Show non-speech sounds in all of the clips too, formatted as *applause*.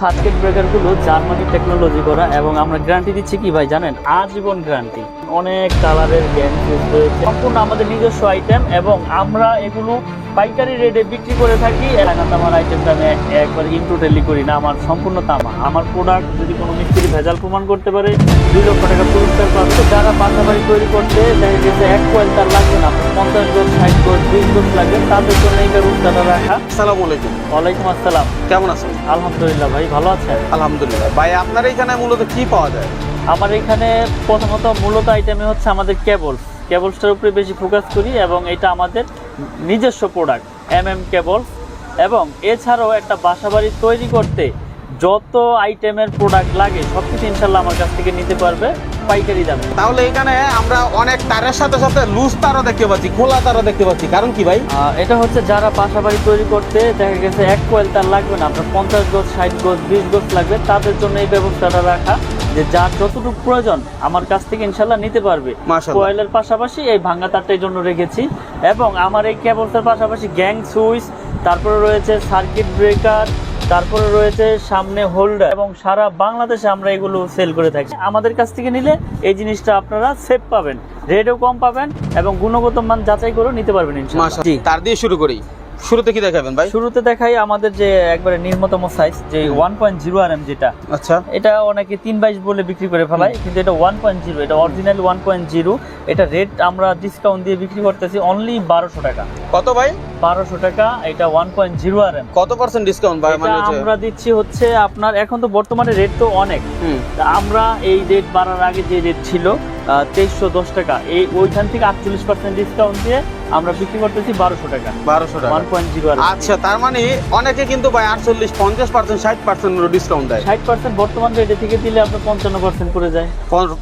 Circuit ব্রেকারগুলো Germany technology করা, এবং আমরা গ্যারান্টি দিচ্ছি কি ভাই জানেন? আজীবন গ্যারান্টি অনেক কালারের গ্যান রয়েছে। সম্পূর্ণ আমাদের নিজস্ব আইটেম এবং আমরা এগুলো পাইকারি রেটে বিক্রি করে থাকি। এলাকাতে আমার আইটেমটা আমি একবার ইনটোটালি করি না আমার সম্পূর্ণ তামা। আমার প্রোডাক্ট যদি কোনো মিস্ত্রি ভেজাল প্রমাণ করতে পারে দুই লক্ষ টাকা পুরস্কার পাবে যারা বাসাবাড়ি তৈরি করতে দেখা গেছে এক কোয়েল তার লাগবে না। পঞ্চাশ গোজ ষাট গোজ বিশ গোজ লাগবে। তাদের জন্য এই ব্যবস্থাটা রাখা। আসসালামু আলাইকুম। ওয়ালাইকুম আসসালাম। কেমন আছেন? আলহামদুলিল্লাহ ভাই ভালো আছেন? আলহামদুলিল্লাহ। ভাই আপনার এখানে মূলত কি পাওয়া যায়? আমার এখানে প্রথমত মূলত আইটেমে হচ্ছে আমাদের কেবলস কেবলসটার উপরে বেশি ফোকাস করি এবং এটা আমাদের নিজস্ব প্রোডাক্ট এম এম কেবলস এবং এছাড়াও একটা বাসাবাড়ি তৈরি করতে যত আইটেমের প্রোডাক্ট লাগে সব কিছু ইনশাল্লাহ আমার কাছ থেকে নিতে পারবে পাইকারি দামে। তাহলে এখানে আমরা অনেক তারের সাথে সাথে লুজ তারও দেখতে পাচ্ছি খোলা তারও দেখতে পাচ্ছি। কারণ কি ভাই? এটা হচ্ছে যারা বাসাবাড়ি তৈরি করতে দেখা গেছে এক কোয়েল তার লাগবে না আপনার পঞ্চাশ গোজ ষাট গোজ বিশ গোজ লাগবে তাদের জন্য এই ব্যবস্থাটা রাখা। যে যার যতটুকু প্রয়োজন আমার কাছ থেকে ইনশাল্লাহ নিতে পারবে। কোয়েলের পাশাপাশি এই ভাঙ্গা তারটার জন্য রেখেছি। এবং আমার এই কেবলসের পাশাপাশি গ্যাং সুইচ তারপরে রয়েছে সার্কিট ব্রেকার তারপরে রয়েছে সামনে হোল্ডার এবং সারা বাংলাদেশে আমরা এগুলো সেল করে থাকি। আমাদের কাছ থেকে নিলে এই জিনিসটা আপনারা সেফ পাবেন রেটও কম পাবেন এবং গুণগত মান যাচাই করে নিতে পারবেন ইনশাআল্লাহ। জি তার দিয়ে শুরু করি। শুরুতে কি দেখাবেন ভাই? শুরুতে দেখাই আমাদের যে একবারে নিম্নতম সাইজ যে one point zero R M যেটা আচ্ছা। এটা অনেকে তিন বাইশ বলে বিক্রি করে ফেলায় কিন্তু এটা ওয়ান পয়েন্ট জিরো এটা অরিজিনাল ওয়ান পয়েন্ট জিরো এটা রেট আমরা ডিসকাউন্ট দিয়ে বিক্রি করতেছি অনলি বারোশো টাকা। কত ভাই? বারোশো টাকা এটা one point zero R M কত পার্সেন্ট ডিসকাউন্ট ভাই মানে আমরা দিচ্ছি হচ্ছে আপনার এখন তো বর্তমানে রেট তো অনেক। তা আমরা এই রেট বাড়ার আগে যে রেট ছিল তেইশশো দশ টাকা এই ওইখান থেকে আটচল্লিশ পার্সেন্ট ডিসকাউন্ট দিয়ে আমরা বিক্রি করতেছি বারোশো টাকা। বারোশো টাকা। ওয়ান পয়েন্ট জিরো আচ্ছা তার মানে অনেকে কিন্তু ভাই আটচল্লিশ পঞ্চাশ পার্সেন্ট ষাট পার্সেন্ট ডিসকাউন্ট দেয়। ষাট পার্সেন্ট বর্তমান রেটে থেকে দিলে আপনার পঞ্চান্ন পার্সেন্ট করে যায়।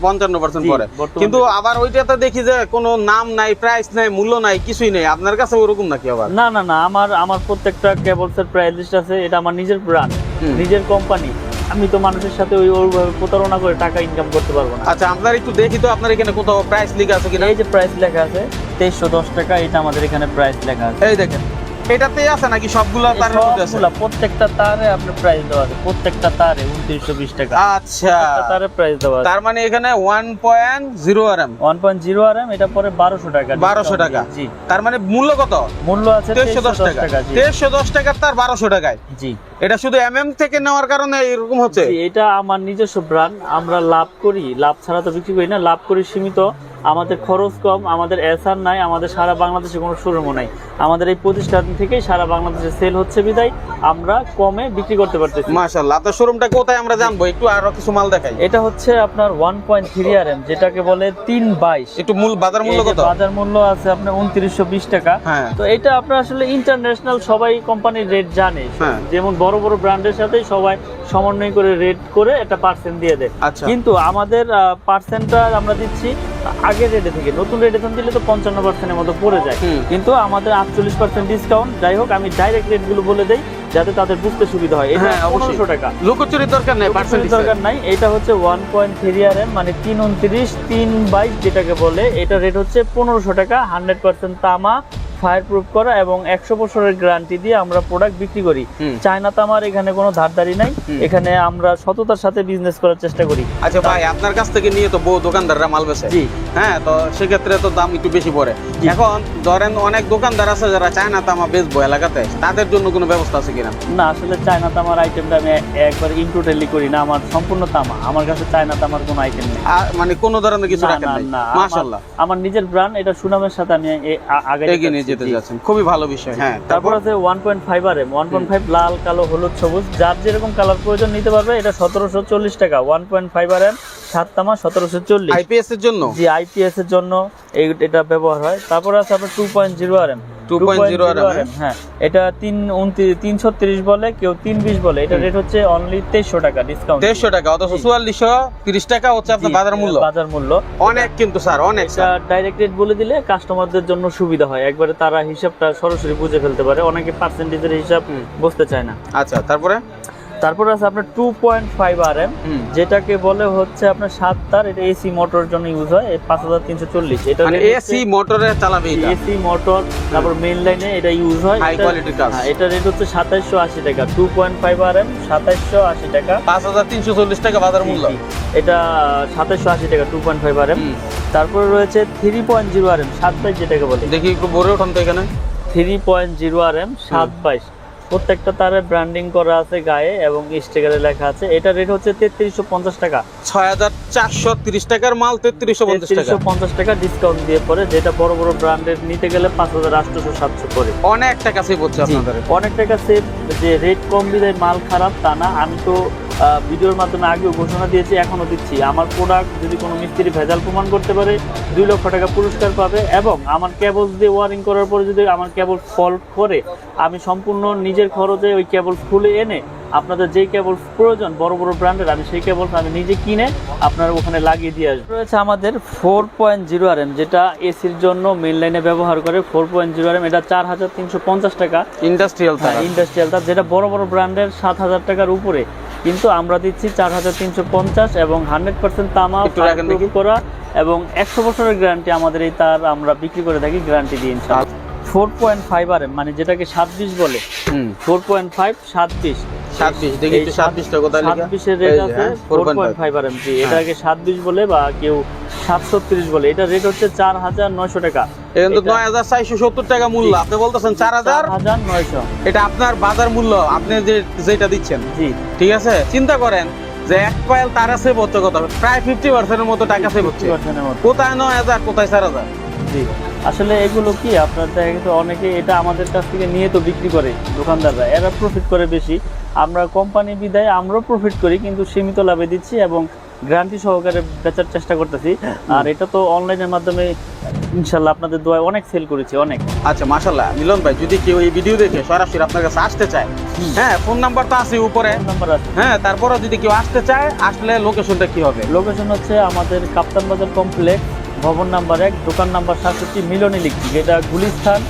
পঞ্চান্ন পার্সেন্ট পরে কিন্তু আবার ওইটাতে দেখি যে কোনো নাম নাই প্রাইস নাই মূল্য নাই কিছুই নেই। আপনার কাছে ওরকম নাকি আবার? না না না আমার আমার প্রত্যেকটা কেবলসের প্রাইস লিস্ট আছে। এটা আমার নিজের ব্র্যান্ড নিজের কোম্পানি আমি তো মানুষের সাথে ওই ওইভাবে প্রতারণা করে টাকা ইনকাম করতে পারব না। আচ্ছা আপনার একটু দেখি তো আপনার এখানে কোথাও প্রাইস লেখা আছে কিনা? এই যে প্রাইস লেখা আছে তেইশশো দশ টাকা এটা আমাদের এখানে প্রাইস লেখা আছে। এই দেখেন। এটাতেই আছে নাকি সবগুলো তার মধ্যে আছে? সবগুলা, প্রত্যেকটা তারে আপনার প্রাইস দেওয়া আছে। প্রত্যেকটা তারে উনত্রিশশো বিশ টাকা। আচ্ছা। তারে প্রাইস দেওয়া আছে। তার মানে এখানে one point zero R M one point zero R M এটা পরে বারোশো টাকা 1200 টাকা। জি। তার মানে মূল্য কত? মূল্য আছে তেইশশো দশ টাকা। জি। তেইশশো দশ টাকার তার বারোশো টাকায়। জি। এটা শুধু এম এম থেকে নেওয়ার কারণে এরকম হচ্ছে? জি, এটা আমার নিজস্ব ব্র্যান্ড আমরা লাভ করি। লাভ ছাড়া তো বিক্রি করি না লাভ করি সীমিত। আমাদের খরচ কম আমাদের এসআর নাই আমাদের সারা বাংলাদেশে কোনো শোরুমও নাই। আমাদের এই প্রতিষ্ঠান থেকেই সারা বাংলাদেশে সেল হচ্ছে বিদায়। আমরা কমে বিক্রি করতে পারতেছি। আপনার শোরুমটা কোথায় আমরা জানব? একটু আরও কিছু মাল দেখাই। এটা হচ্ছে আপনার one point three R M যেটাকে বলে তিন বাইশ। একটু মূল বাজার মূল্য কত? বাজার মূল্য আছে আপনার উনত্রিশশো বিশ টাকা। হ্যাঁ। তো এটা আপনার আসলে ইন্টারন্যাশনাল সবাই কোম্পানির রেট জানে। হ্যাঁ। যেমন বড় বড় ব্র্যান্ডের সাথেই সবাই সমন্বয় করে রেট করে একটা পার্সেন্ট দিয়ে দেয়। আচ্ছা। কিন্তু আমাদের পার্সেন্টটা আমরা দিচ্ছি আগের রেটে থেকে। নতুন রেটে দিলে তো পঞ্চান্ন পার্সেন্টের মতো পড়ে যায়। কিন্তু আমাদের আটচল্লিশ পার্সেন্ট ডিসকাউন্ট যাই হোক আমি ডাইরেক্ট রেটগুলো বলে দেই যাতে তাদের বুঝতে সুবিধা হয়। এটা হ্যাঁ। পনেরোশো টাকা। লুকোচুরির দরকার নেই পার্সেন্ট দরকার নাই। এটা হচ্ছে one point three R M মানে তিন উনত্রিশ তিন বাইশ যেটাকে বলে এটা রেট হচ্ছে পনেরোশো টাকা হান্ড্রেড পার্সেন্ট তামা ফায়ার প্রুফ করা এবং একশো বছরের গ্যারান্টি দিয়ে আমরা প্রোডাক্ট বিক্রি করি। চায়না তামার এখানে কোনো ধারদারি নাই। এখানে আমরা সততার সাথে বিজনেস করার চেষ্টা করি। আচ্ছা ভাই আপনার কাছ থেকে নিয়ে তো বহু দোকানদাররা মাল জি। হ্যাঁ তো সেক্ষেত্রে তো দাম একটু বেশি পড়ে। এখন ধরেন অনেক দোকানদার আছে যারা চায়না তামা বেচবো এলাকাতে। তাদের জন্য কোনো ব্যবস্থা আছে কিনা? না আসলে চায়না তামার আইটেমটা আমি একবার ইনটোটালি করি না। আমার সম্পূর্ণ তামা। আমার কাছে চায়না তামার কোনো আইটেম নেই। মানে কোনো ধরনের কিছু রাখেন না, না, আমার- নিজের ব্র্যান্ড এটা সুনামের সাথে আমি আগে নিয়ে যেতে যাচ্ছেন। খুবই ভালো বিষয়। হ্যাঁ তারপর? আছে one point five R. M one point five লাল কালো হলুদ সবুজ। যার যেরকম কালার প্রয়োজন নিতে পারবে এটা সতেরোশো চল্লিশ টাকা। One point five R M সাত তামা সতেরোশো চল্লিশ আইপিএস এর জন্য? জি আইপিএস এর জন্য এই- এটা ব্যবহার হয়। তারপর আছে আপনার two point zero R. M 2.0 RM হ্যাঁ। এটা তিন উনত্রিশ তিন ছত্রিশ বলে কেউ তিন বিশ বলে। এটা রেট হচ্ছে অনলি তেইশশো টাকা ডিসকাউন্ট দেড়শো টাকা অথচ চুয়াল্লিশশো তিরিশ টাকা হচ্ছে আপনার বাজার মূল্য। বাজার মূল্য। অনেক কিন্তু স্যার অনেক স্যার। ডাইরেক্ট রেট বলে দিলে কাস্টমারদের জন্য সুবিধা হয়। একবারে তারা হিসাবটা সরাসরি বুঝে ফেলতে পারে। অনেকে পার্সেন্টেজের হিসাব। বুঝতে চায় না। আচ্ছা তারপরে? তারপর আছে আপনার two point five R M যেটাকে বলে হচ্ছে আপনার সাত তার এটা এসি মোটর জন্য ইউজ হয় পাঁচ হাজার তিনশো চল্লিশ। এটা মানে এসি মোটরে চালাবে এসি মোটর তারপর মেইন লাইনে এটা ইউজ হয়। এটা- কাজ। হ্যাঁ, এটা রেট হচ্ছে সাতাইশশো আশি টাকা two point five R M সাতাইশশো আশি টাকা। পাঁচ হাজার তিনশো চল্লিশ টাকা বাজার মূল্য। এটা সাতাইশশো আশি টাকা two point five R M. তারপরে রয়েছে three point zero R M সাত বাইশ যেটাকে বলে। দেখি একটু ভরে ওঠান তো এখানে। Three point zero R M সাত বাইশ প্রত্যেকটা তারে ব্র্যান্ডিং করা আছে গায়ে এবং স্টিকারে লেখা আছে। এটা রেট হচ্ছে তেত্রিশশো পঞ্চাশ টাকা। ছয় হাজার চারশো তিরিশ টাকার মাল তেত্রিশশো তেত্রিশশো পঞ্চাশ টাকা ডিসকাউন্ট দিয়ে পরে যেটা বড় বড় ব্র্যান্ডের নিতে গেলে পাঁচ হাজার আটশোশো সাতশো করে। অনেক টাকা সেভ হচ্ছে আপনাদের। অনেক টাকা সেভ যে রেট কম দিলে মাল খারাপ তা না। আমি তো ভিডিওর মাধ্যমে আগেও ঘোষণা দিয়েছি এখনও দিচ্ছি। আমার প্রোডাক্ট যদি কোনো মিস্ত্রি ভেজাল প্রমাণ করতে পারে দুই লক্ষ টাকা পুরস্কার পাবে এবং আমার কেবল দিয়ে ওয়ারিং করার পরে যদি আমার কেবল ফল্ট করে আমি সম্পূর্ণ নিজের খরচে ওই কেবল খুলে এনে আপনাদের যেই কেবল প্রয়োজন বড় বড় ব্র্যান্ডের আমি সেই কেবল আমি নিজে কিনে আপনার ওখানে লাগিয়ে দিয়ে আসব রয়েছে আমাদের four point zero R M যেটা এসির জন্য মেন লাইনে ব্যবহার করে four point zero R M এটা চার হাজার তিনশো পঞ্চাশ টাকা। ইন্ডাস্ট্রিয়াল হ্যাঁ ইন্ডাস্ট্রিয়াল তার যেটা বড় বড় ব্র্যান্ডের সাত হাজার টাকার উপরে। কিন্তু আমরা দিচ্ছি চার হাজার তিনশো পঞ্চাশ এবং হান্ড্রেড পার্সেন্ট তামা করা এবং একশো বছরের গ্যারান্টি আমাদের এই তার আমরা বিক্রি করে থাকি গ্যারান্টি দিয়ে ইনশাল্লাহ four point five R M মানে যেটাকে সাত বিশ বলে। ফোর পয়েন্ট ফাইভ সাত দেখি একটু রেট আছে হ্যাঁ, four point five R M এটাকে সাত বলে বা কেউ সাতশো বলে। এটা রেট হচ্ছে চার হাজার নয়শো টাকা। এখানে তো নয় হাজার চারশো সত্তর টাকা মূল্য। আপনি বলতেছেন চার হাজার? হাজার নয়শো। এটা আপনার বাজার মূল্য আপনি যে যেটা দিচ্ছেন। জি। ঠিক আছে? চিন্তা করেন যে এক কয়েল তারা সেভ হচ্ছে কত? প্রায় ফিফটি পার্সেন্টের মতো টাকা সেভ হচ্ছে। 50% এর মতো। কোথায় নয় হাজার কোথায় চার হাজার? জি। আসলে এগুলো কি? আপনার দেখা গেছে অনেকে এটা আমাদের কাছ থেকে নিয়ে তো বিক্রি করে দোকানদাররা। এরা প্রফিট করে বেশি। আমরা কোম্পানি বিদায় আমরাও প্রফিট করি কিন্তু সীমিত লাভে দিচ্ছি এবং গ্যারান্টি সহকারে বেচার চেষ্টা করতেছি। আর এটা তো অনলাইনের মাধ্যমে ইনশাল্লাহ আপনাদের দোয়ায় অনেক সেল করেছি অনেক। আচ্ছা মাশাল্লাহ মিলন ভাই যদি কেউ এই ভিডিও দেখে সরাসরি আপনার কাছে আসতে চায় হ্যাঁ ফোন নাম্বার তো আছে উপরে। নাম্বার আছে। হ্যাঁ তারপরে যদি কেউ আসতে চায় আসলে লোকেশনটা কি হবে? লোকেশন হচ্ছে আমাদের কাপ্তান বাজার কমপ্লেক্স ভবন নাম্বার এক দোকান নাম্বার সাতষট্টি মিলন ইলেকট্রিক এটা গুলিস্তান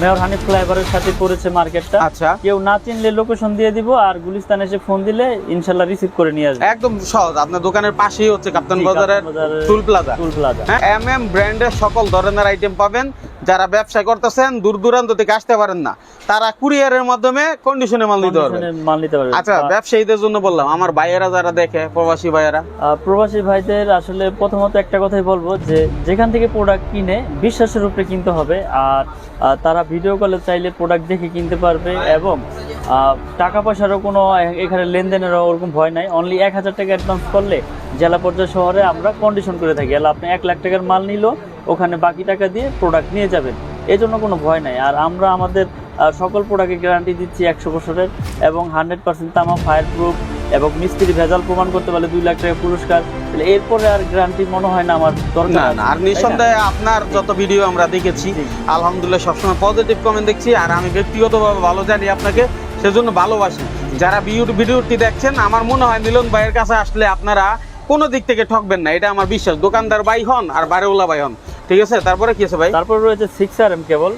মেয়র হানিফ ফ্লাইওভারের সাথে পড়েছে মার্কেটটা। আচ্ছা। কেউ না চিনলে লোকেশন দিয়ে দিব আর গুলিস্তান এসে ফোন দিলে ইনশাল্লাহ রিসিভ করে নিয়ে আসবে। একদম সহজ। আপনার দোকানের পাশেই হচ্ছে কাপ্তান বাজারের toll plaza toll plaza M M ব্র্যান্ডের সকল ধরনের আইটেম পাবেন। যারা ব্যবসা করতেছেন দূর দূরান্ত থেকে আসতে পারেন না। তারা কুরিয়ারের মাধ্যমে কন্ডিশনে মাল নিতে পারবেন। মাল নিতে পারবে আচ্ছা ব্যবসায়ীদের জন্য বললাম আমার ভাইয়েরা যারা দেখে প্রবাসী ভাইয়েরা। প্রবাসী ভাইদের আসলে প্রথমত একটা কথাই বলব যে যেখান থেকে প্রোডাক্ট কিনে বিশ্বাসের উপরে কিনতে হবে। আর তারা ভিডিও কলে চাইলে প্রোডাক্ট দেখে কিনতে পারবে এবং টাকা পয়সারও কোনো এখানে লেনদেনেরও ওরকম ভয় নাই। অনলি এক হাজার টাকা অ্যাডভান্স করলে জেলা পর্যায়ে শহরে আমরা কন্ডিশন করে থাকি। এলা আপনি এক লাখ টাকার মাল নিল, ওখানে বাকি টাকা দিয়ে প্রোডাক্ট নিয়ে যাবেন। এই জন্য কোনো ভয় নাই। আর আমরা আমাদের সকল প্রোডাক্টের গ্যারান্টি দিচ্ছি একশো বছরের এবং হান্ড্রেড পার্সেন্ট তামা ফায়ার প্রুফ এবং মিস্ত্রি ভেজাল প্রমাণ করতে পারলে দুই লাখ টাকা পুরস্কার। তাহলে এরপরে আর গ্যারান্টি মনে হয় না আমার দরকার না আর নিঃসন্দেহে আপনার যত ভিডিও আমরা দেখেছি আলহামদুলিল্লাহ সবসময় পজিটিভ কমেন্ট দেখছি আর আমি ব্যক্তিগতভাবে ভালো জানি আপনাকে সেজন্য ভালোবাসি। যারা ভিডিও- ভিডিওটি দেখছেন আমার মনে হয় মিলন ভাইয়ের কাছে আসলে আপনারা কোনো দিক থেকে ঠকবেন না এটা আমার বিশ্বাস। দোকানদার ভাই হন আর বারেওলা ভাই হন। ঠিক আছে তারপরে কি আছে ভাই? তারপর রয়েছে সিক্স আর এম কেবল।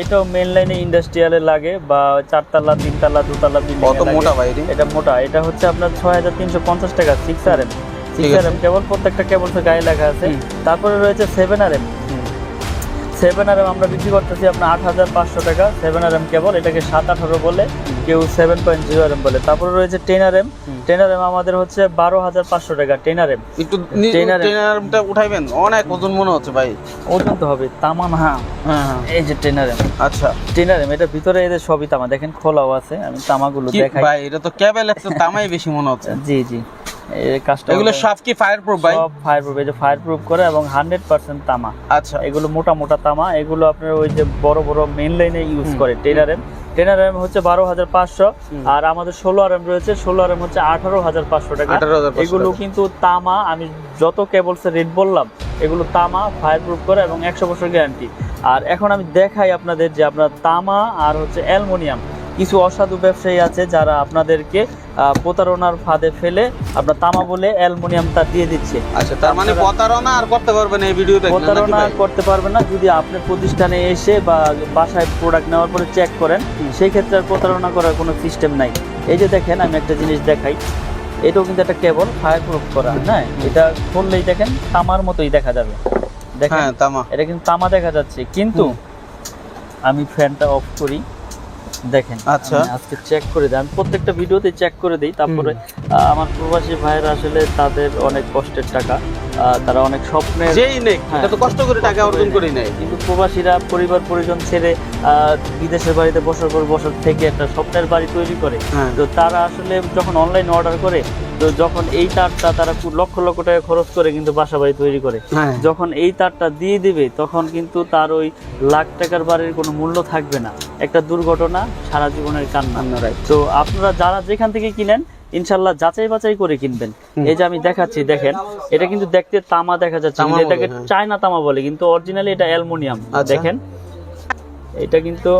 এটাও মেন লাইনে ইন্ডাস্ট্রিয়ালে লাগে বা চারতলা তিনতলা দুতলা বিল্ডিং কত মোটা ভাই এটা? মোটা। এটা হচ্ছে আপনার ছয় হাজার তিনশো পঞ্চাশ টাকা six R M six R M cable প্রত্যেকটা কেবল গায়ে লেখা আছে। তারপরে রয়েছে seven R M seven R M আমরা বিক্রি করতেছি আপনার আট হাজার পাঁচশো টাকা। সেভেন আর এম কেবল এটাকে সাত আঠারো বলে কেউ seven point zero R M বলে। তারপরে রয়েছে ten R M ten R M আমাদের হচ্ছে বারো হাজার পাঁচশো টাকা টেন আর এম একটু Trainer- ট্রেনারটা উঠাইবেন। অনেক ওজন মনে হচ্ছে ভাই। ওজন তো হবে তামা না হ্যাঁ হ্যাঁ। এই যে টেন আর এম আচ্ছা। টেন আর এম এটা ভিতরে এদের সবই তামা দেখেন খোলাও আছে আমি তামাগুলো দেখাই। ভাই এটা তো ক্যাবেল একটা তামাই বেশি মনে হচ্ছে। জি জি। কাজটা এগুলো সব কি ফায়ার প্রুফ ভাই? সব ফায়ার প্রুফ এই যে ফায়ার প্রুফ করে এবং হান্ড্রেড পার্সেন্ট তামা। আচ্ছা। এগুলো মোটা মোটা তামা এগুলো আপনার ওই যে বড় বড় মেন লাইনে ইউজ করে ten R M. Ten M হচ্ছে বারো হাজার পাঁচশো। আর আমাদের ষোলো আর এম রয়েছে ষোলো আর এম হচ্ছে আঠারো হাজার পাঁচশো টাকা। 18,500 এগুলো কিন্তু তামা আমি যত কেবলস রেট বললাম এগুলো তামা ফায়ার প্রুফ করে এবং একশো বছর গ্যারান্টি আর এখন আমি দেখাই আপনাদের যে আপনার তামা আর হচ্ছে অ্যালমোনিয়াম। কিছু অসাধু ব্যবসায়ী আছে যারা আপনাদেরকে প্রতারণার ফাঁদে ফেলে আপনার তামা বলে অ্যালুমিনিয়ামটা দিয়ে দিচ্ছে। আচ্ছা তার মানে প্রতারণা আর করতে পারবেন এই ভিডিও দেখলে প্রতারণা? করতে পারবে না। যদি আপনি প্রতিষ্ঠানে এসে বা বাসায় প্রোডাক্ট নেওয়ার পরে চেক করেন সেই ক্ষেত্রে আর প্রতারণা করার কোনো সিস্টেম নাই। এই যে দেখেন আমি একটা জিনিস দেখাই। এটাও কিন্তু একটা কেবল ফায়ার প্রুফ করা হ্যাঁ এটা খুললেই দেখেন তামার মতোই দেখা যাবে। দেখেন হ্যাঁ তামা। এটা কিন্তু তামা দেখা যাচ্ছে। কিন্তু আমি ফ্যানটা অফ করি। দেখেন আচ্ছা। আজকে চেক করে দিই। আমি প্রত্যেকটা ভিডিওতে চেক করে দিই তারপরে আহ, আমার প্রবাসী ভাইয়েরা আসলে তাদের অনেক কষ্টের টাকা। তারা অনেক স্বপ্নে যেই নেক হ্যাঁ। এটা তো কষ্ট করে টাকা অর্জন করে নেয়। কিন্তু প্রবাসীরা পরিবার পরিজন ছেড়ে বিদেশের বাড়িতে বছর পর বছর থেকে একটা স্বপ্নের বাড়ি তৈরি করে। হ্যাঁ। তো তারা আসলে যখন অনলাইন অর্ডার করে তো যখন এই তারটা তারা লক্ষ লক্ষ টাকা খরচ করে কিন্তু বাসা বাড়ি তৈরি করে। হ্যাঁ। যখন এই তারটা দিয়ে দিবে তখন কিন্তু তার ওই লাখ টাকার বাড়ির কোনো মূল্য থাকবে না। একটা দুর্ঘটনা সারা জীবনের কান্না। তো আপনারা যারা যেখান থেকে কিনেন ইনশাল্লাহ যাচাই বাছাই করে কিনবেন। এই যে আমি দেখাচ্ছি দেখেন এটা কিন্তু দেখতে তামা দেখা যাচ্ছে। এটাকে হ্যাঁ। চায়না তামা বলে কিন্তু অরিজিনালি এটা অ্যালুমিনিয়াম আচ্ছা। দেখেন। এটা কিন্তু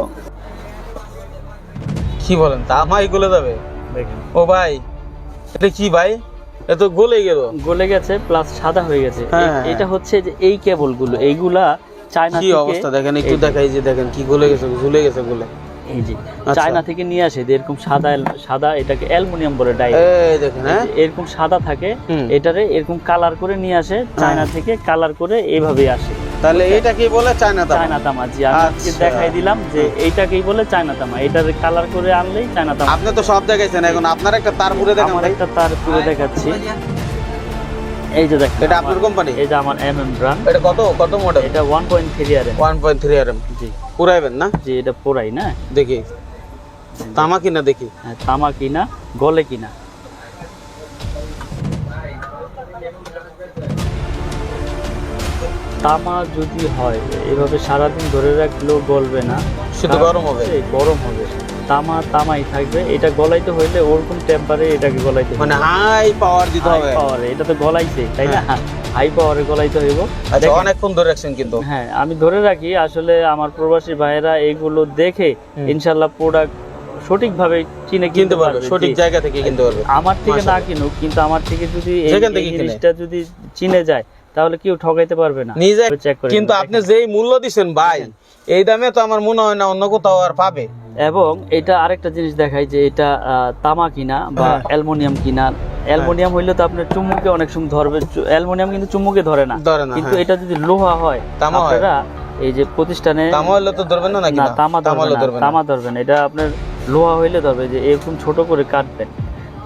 কি বলেন তামাই গলে যাবে? দেখেন। ও ভাই এটা কি ভাই? এ তো গলে গেল। গলে গেছে প্লাস সাদা হয়ে গেছে। হ্যাঁ, হ্যাঁ। এটা হচ্ছে যে এই কেবলগুলো এইগুলা চায়না কি অবস্থা? দেখেন একটু দেখাই যে দেখেন কি গলে গেছে ঝুলে গেছে গলে। এই যে আচ্ছা। চায়না থেকে নিয়ে আসে এরকম সাদা সাদা এটাকে অ্যালুমিনিয়াম বলে ডাই। দেখেন হ্যাঁ? এরকম সাদা থাকে এটারে এরকম কালার করে নিয়ে আসে চায়না থেকে কালার করে এইভাবে আসে। তাহলে এটা কি বলে চায়না তামা। চায়না তামা জি আজকে আচ্ছা। দেখাই দিলাম যে এইটাকেই বলে চায়না তামা এটার কালার করে আনলেই চায়না তামা। আপনি তো সব দেখাইছেন এখন আপনার একটা তার পুরে দেখান একটা তার পুরো দেখাচ্ছি। এই যে দেখেন এটা আপনার কোম্পানি এই যে আমার এম এম ব্রান্ড এটা কত কত মডেল এটা one point three R one point three R M জি। পুরাইবেন না? জি এটা পুরাই না? দেখি। তামা কিনা দেখি। হ্যাঁ, তামা কিনা গলে কিনা। তামা যদি হয় এভাবে সারাদিন ধরে রাখলেও গলবে না। শুধু গরম হবে? গরম হবে। তামা তামাই থাকবে। এটা গলাইতে হইলে ওরকম টেম্পারে এটাকে গলাইতে মানে হাই পাওয়ার দিতে হবে। পাওয়ারে এটা তো গলাইছে তাই না? হাই পাওয়ারে গলাইতে হইব। আচ্ছা অনেকক্ষণ ধরে রাখছেন কিন্তু। হ্যাঁ আমি ধরে রাখি আসলে আমার প্রবাসী ভাইয়েরা এগুলো দেখে ইনশাআল্লাহ প্রোডাক্ট সঠিকভাবে চিনে কিনতে পারবে সঠিক জায়গা থেকে কিনতে পারবে। আমার থেকে না কিনুক কিন্তু আমার থেকে যদি এই জিনিসটা যদি চিনে যায় তাহলে কেউ ঠকাইতে পারবে না। নিজে কিন্তু আপনি যেই মূল্য দিছেন ভাই এই দামে তো আমার মনে হয় না অন্য কোথাও আর পাবে। এবং এটা আরেকটা জিনিস দেখাই যে এটা তামা কিনা বা হ্যাঁ। অ্যালুমিনিয়াম কিনা। অ্যালুমিনিয়াম হইলে তো আপনার চুম্বুকে অনেক সময় ধরবে। অ্যালুমিনিয়াম কিন্তু চুম্বুকে ধরে না। কিন্তু হ্যাঁ। এটা যদি লোহা হয় তামা হয়। আপনারা এই যে প্রতিষ্ঠানে তামা হলে তো ধরবেন না না তামা ধরবেন তামা ধরবে না। এটা আপনার লোহা হইলে ধরবে। যে এরকম ছোট করে কাটবেন।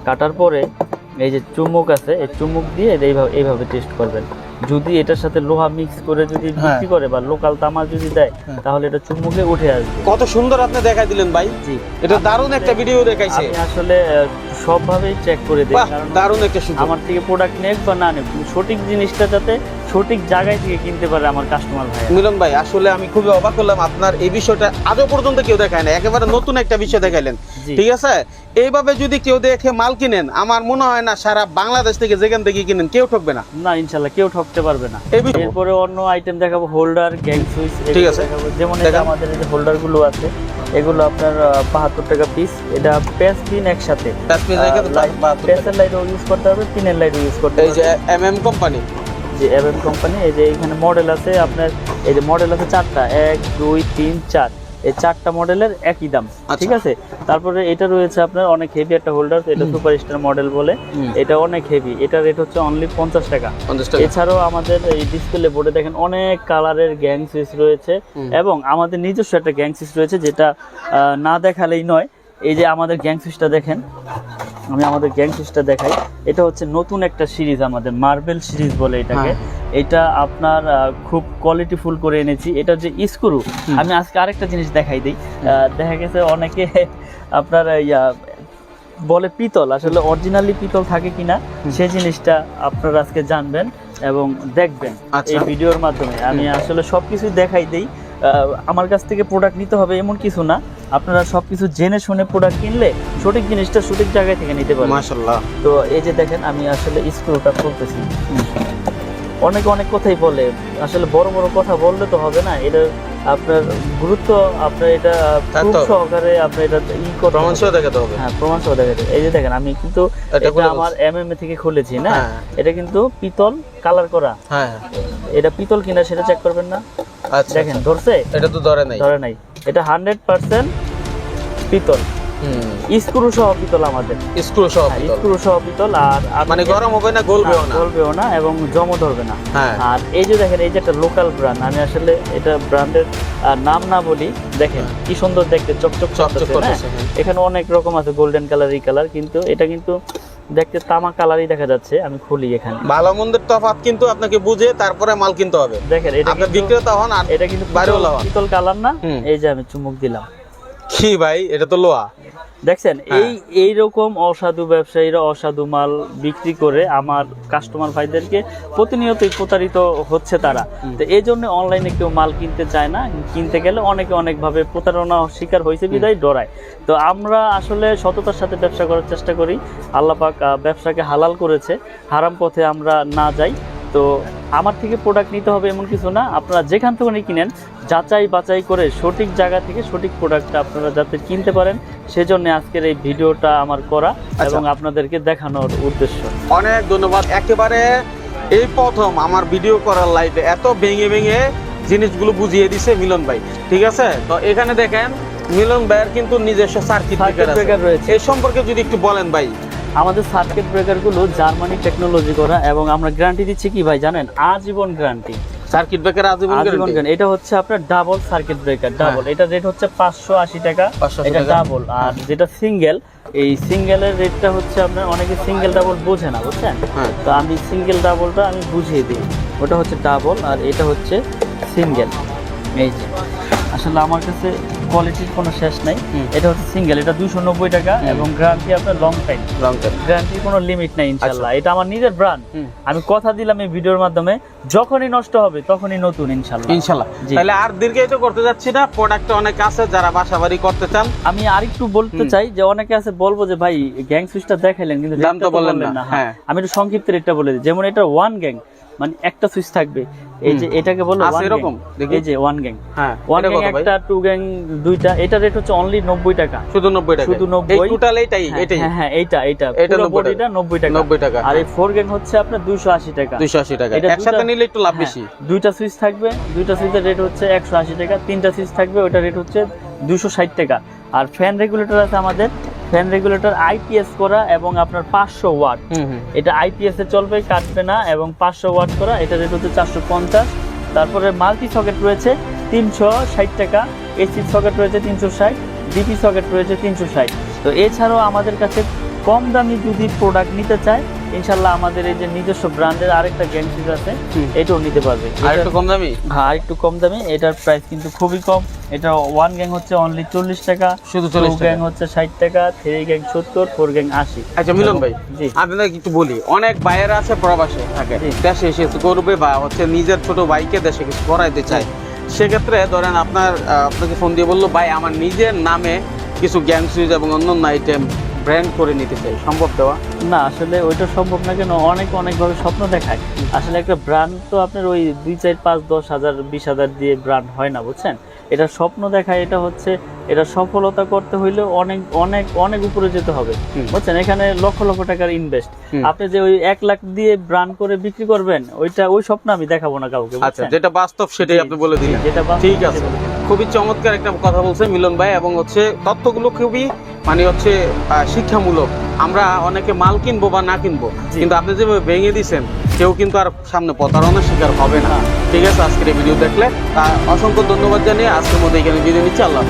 কাটার পরে এই যে চুম্বক আছে এই চুম্বক দিয়ে এইভাবে এইভাবে টেস্ট করবেন। যদি এটার সাথে লোহা মিক্স করে যদি হ্যাঁ। বিক্রি করে বা লোকাল তামা যদি দেয় হ্যাঁ। তাহলে এটা চুম্বকে উঠে আসবে। কত সুন্দর আপনি দেখাই দিলেন ভাই। জি। এটা দারুণ একটা ভিডিও দেখাইছে। আমি আসলে সবভাবেই চেক করে দিই দারুণ কারণ দারুণ একটা সুযোগ। আমার থেকে প্রোডাক্ট নেক বা না নেক সঠিক জিনিসটা যাতে সঠিক জায়গায় থেকে কিনতে পারে আমার কাস্টমার ভাই। মিলন ভাই আসলে আমি খুবই অবাক করলাম আপনার এই বিষয়টা আজও পর্যন্ত কেউ দেখায় না একেবারে নতুন একটা বিষয় দেখাইলেন। ঠিক আছে? এইভাবে যদি কেউ দেখে মাল কিনেন আমার মনে হয় না সারা বাংলাদেশ থেকে যেখান থেকে কিনেন কেউ ঠকবে না। না ইনশাল্লাহ কেউ ঠকতে পারবে না। এরপরে অন্য আইটেম দেখাবো হোল্ডার গ্যাং সুইচ ঠিক আছে। যেমন আমাদের এই যে হোল্ডারগুলো আছে এগুলো আপনার বাহাত্তর টাকা পিস এটা প্যাস পিন একসাথে। টাকা। প্যাসের লাইটও ইউজ করতে হবে পিনের লাইটও ইউজ করতে হবে। এই যে এম এম কোম্পানি যে এভএম কোম্পানি এই যে এখানে মডেল আছে আপনার এই যে মডেল আছে চারটা এক দুই তিন চার। এই চারটা মডেলের একই দাম আচ্ছা। ঠিক আছে? তারপরে এটা রয়েছে আপনার অনেক হেভি একটা হোল্ডার এটা সুপার স্টার মডেল বলে। এটা অনেক হেভি এটা রেট হচ্ছে অনলি পঞ্চাশ টাকা। এছাড়াও আমাদের এই ডিসপ্লে বোর্ডে দেখেন অনেক কালারের গ্যাং সুইচ রয়েছে এবং আমাদের নিজস্ব একটা গ্যাং সুইচ রয়েছে যেটা না দেখালেই নয় এই যে আমাদের গ্যাং সুইচটা দেখেন আমি আমাদের গ্যাং সুইচটা দেখাই। এটা হচ্ছে নতুন একটা সিরিজ আমাদের মার্বেল সিরিজ বলে এটাকে। হ্যাঁ। এটা আপনার খুব কোয়ালিটিফুল করে এনেছি। এটা যে স্ক্রু আমি আজকে আরেকটা জিনিস দেখাই দিই। দেখা গেছে অনেকে *laughs* আপনার ইয়া বলে পিতল আসলে অরিজিনালি পিতল থাকে কিনা সেই জিনিসটা আপনারা আজকে জানবেন এবং দেখবেন আচ্ছা। এই ভিডিওর মাধ্যমে। আমি আসলে সবকিছু দেখাই দেই। আমার কাছ থেকে প্রোডাক্ট নিতে হবে এমন কিছু না। আপনারা সবকিছু জেনে শুনে প্রোডাক্ট কিনলে সঠিক জিনিসটা সঠিক জায়গায় থেকে নিতে পারবেন। মাসাল্লাহ তো এই যে দেখেন আমি আসলে স্ক্রুটা করতেছি অনেকে অনেক কথাই বলে। আসলে বড় বড় কথা বললে তো হবে না। এটা আপনার গুরুত্ব আপনার এটা। সহকারে আপনি এটা ই করতে প্রমাণ। সহ দেখাতে হবে। হ্যাঁ প্রমাণ সহ দেখা যায়। এই যে দেখেন আমি কিন্তু এটা আমার এমএমএ থেকে খুলেছি না? হ্যাঁ। এটা কিন্তু পিতল কালার করা। হ্যাঁ। এটা পিতল কিনা সেটা চেক করবেন না। আচ্ছা দেখেন ধরছে? এটা তো ধরে নাই। ধরে নাই। এটা হান্ড্রেড পার্সেন্ট পিতল। স্ক্রু সহ পিতল আমাদের। স্ক্রু সহ হ্যাঁ, স্ক্রু সহ পিতল আর মানে গরম হবে না গলবেও হ্যাঁ, না? গলবেও না এবং জমও ধরবে না। হ্যাঁ। আর এই যে দেখেন এই যে একটা লোকাল ব্র্যান্ড আমি আসলে এটা ব্র্যান্ডের নাম না বলি দেখেন কি সুন্দর দেখতে চকচক। চকচক। এখানে অনেক রকম আছে গোল্ডেন কালার এই কালার কিন্তু এটা কিন্তু দেখতে তামা কালারই দেখা যাচ্ছে আমি খুলি এখানে। ভালো মন্দের তফাৎ কিন্তু আপনাকে বুঝে তারপরে মাল কিনতে হবে। দেখেন এটা আপনি বিক্রেতা হন আর এটা কিন্তু পিতল কালার না এই যে আমি চুমুক দিলাম। কি ভাই? এটা তো লোহা। দেখছেন হ্যাঁ। এই এই রকম অসাধু ব্যবসায়ীরা অসাধু মাল বিক্রি করে আমার কাস্টমার ভাইদেরকে প্রতিনিয়তই প্রতারিত হচ্ছে তারা। তো এই জন্য অনলাইনে কেউ মাল কিনতে চায় না। কিনতে গেলে অনেকে অনেকভাবে প্রতারণা শিকার হয়েছে বিদায় ডরায়। তো আমরা আসলে সততার সাথে ব্যবসা করার চেষ্টা করি। আল্লাহ পাক আহ, ব্যবসাকে হালাল করেছে। হারাম পথে আমরা না যাই। তো আমার থেকে প্রোডাক্ট নিতে হবে এমন কিছু না। আপনারা যেখান থেকে কিনেন যাচাই বাছাই করে সঠিক জায়গা থেকে সঠিক প্রোডাক্টটা আপনারা যাতে কিনতে পারেন সেজন্য আজকের এই ভিডিওটা আমার করা এবং আপনাদেরকে দেখানোর উদ্দেশ্য। অনেক ধন্যবাদ। একেবারে এই প্রথম আমার ভিডিও করার লাইফে এত ভেঙে ভেঙে জিনিসগুলো বুঝিয়ে দিছে মিলন ভাই। ঠিক আছে? তো এখানে দেখেন মিলন ভাইয়ের কিন্তু নিজস্ব সার্কিট ব্রেকার রয়েছে। এই সম্পর্কে যদি একটু বলেন ভাই। আমাদের সার্কিট ব্রেকারগুলো জার্মানি টেকনোলজি করা এবং আমরা গ্যারান্টি দিচ্ছি কি ভাই জানেন? আজীবন গ্যারান্টি সার্কিট ব্রেকার আজীবন গ্যারান্টি এটা হচ্ছে আপনার ডাবল সার্কিট ব্রেকার ডাবল এটা রেট হচ্ছে পাঁচশো আশি টাকা। এটা ডাবল আর যেটা সিঙ্গেল এই সিঙ্গেলের রেটটা হচ্ছে আপনার অনেকে সিঙ্গেল ডাবল বোঝে না বুঝছেন? হ্যাঁ। তো আমি সিঙ্গেল ডাবলটা আমি বুঝিয়ে দিই। ওটা হচ্ছে ডাবল আর এটা হচ্ছে সিঙ্গেল এই যে। আসলে আমার কাছে কোয়ালিটির কোনো শেষ নাই। এটা হচ্ছে সিঙ্গেল এটা দুশো নব্বই টাকা এবং গ্যারান্টি আপনার লং টাইম লং টাইম গ্যারান্টির কোনো লিমিট নাই ইনশাল্লাহ এটা আমার নিজের ব্র্যান্ড আমি কথা দিলাম এই ভিডিওর মাধ্যমে যখনই নষ্ট হবে তখনই নতুন ইনশাল্লাহ ইনশাল্লাহ তাহলে আর দীর্ঘায়িত করতে যাচ্ছি না। প্রোডাক্ট অনেক আছে যারা বাসা বাড়ি করতে চান। আমি আরেকটু বলতে চাই যে অনেকে আছে বলব যে ভাই গ্যাং সুইচটা দেখাইলেন কিন্তু দাম তো বললেন না, হ্যাঁ। হ্যাঁ। আমি একটু সংক্ষিপ্ত রেটটা বলে দিই। যেমন এটা ওয়ান গ্যাং মানে একটা সুইচ থাকবে। এই যে এটাকে বলো এরকম? এই যে ওয়ান গ্যাং হ্যাঁ। ওয়ান গ্যাং একটা টু গ্যাং দুইটা এটা রেট হচ্ছে অনলি নব্বই টাকা। শুধু নব্বই টাকা শুধু 90 এই টোটাল এইটাই হ্যাঁ, এটাই হ্যাঁ হ্যাঁ এইটা এইটা। এটা 90 বডিটা নব্বই টাকা। নব্বই টাকা। আর এই ফোর গ্যাং হচ্ছে আপনার দুইশো আশি টাকা। দুইশো আশি টাকা। একসাথে নিলে একটু লাভ হ্যাঁ, বেশি। দুইটা সুইচ থাকবে। দুইটা সুইচের রেট হচ্ছে একশো আশি টাকা। তিনটা সুইচ থাকবে ওটা রেট হচ্ছে দুশো ষাট টাকা। আর ফ্যান রেগুলেটর আছে আমাদের ফ্যান রেগুলেটর আইপিএস করা এবং আপনার পাঁচশো ওয়াট। এটা আইপিএস এ চলবে কাটবে না এবং পাঁচশো ওয়াট করা এটা রেট হচ্ছে চারশো পঞ্চাশ। তারপরে মাল্টি সকেট রয়েছে তিনশো ষাট টাকা। এসি সকেট রয়েছে তিনশো ষাট ডিপি সকেট রয়েছে তিনশো ষাট। তো এছাড়াও আমাদের কাছে কম দামি যদি প্রোডাক্ট নিতে চায় ইনশাল্লাহ আমাদের এই যে নিজস্ব ব্র্যান্ডের আরেকটা গেম গ্যাংসিস আছে এটাও নিতে পারবে। আর একটু কম দামি? হ্যাঁ একটু কম দামি এটার প্রাইস কিন্তু খুবই কম। এটা ওয়ান গ্যাং হচ্ছে অনলি চল্লিশ টাকা শুধু চল্লিশ গ্যাং হচ্ছে ষাট টাকা থ্রি গ্যাং সত্তর ফোর গ্যাং আশি। আচ্ছা মিলন ভাই জি। আপনাদের একটু বলি অনেক ভাইয়েরা আছে প্রবাসে থাকে দেশে এসে করবে বা হচ্ছে নিজের ছোট ভাইকে দেশে কিছু করাইতে চায়। সেক্ষেত্রে ধরেন আপনার আপনাকে ফোন দিয়ে বলল ভাই আমার নিজের নামে কিছু গ্যাং সুইচ এবং অন্যান্য আইটেম ব্র্যান্ড করে নিতে চাই সম্ভব দেওয়া? না আসলে ওইটা সম্ভব না কেন অনেক অনেকভাবে স্বপ্ন দেখায়। আসলে একটা ব্র্যান্ড তো আপনার ওই দুই চার পাঁচ দশ হাজার বিশ হাজার দিয়ে ব্র্যান্ড হয় না বুঝছেন? এটা স্বপ্ন দেখায় এটা হচ্ছে এটা সফলতা করতে হইলে অনেক অনেক অনেক উপরে যেতে হবে বুঝছেন? এখানে লক্ষ লক্ষ টাকার ইনভেস্ট আপনি যে ওই এক লাখ দিয়ে ব্র্যান্ড করে বিক্রি করবেন ওইটা ওই স্বপ্ন আমি দেখাবো না কাউকে আচ্ছা যেটা বাস্তব সেটাই আপনি বলে জি, দিলেন। যেটা ঠিক আছে। খুবই চমৎকার একটা কথা বলছে মিলন ভাই এবং হচ্ছে তথ্যগুলো খুবই মানে হচ্ছে শিক্ষামূলক আমরা অনেকে মাল কিনবো বা না কিনবো কিন্তু আপনি যেভাবে ভেঙে দিয়েছেন কেউ কিন্তু আর সামনে প্রতারণার শিকার হবে না। ঠিক আছে আজকের এই ভিডিও দেখলে তা অসংখ্য ধন্যবাদ জানিয়ে আজকের মধ্যে এখানে ভিডিও নিচ্ছি আল্লাহ।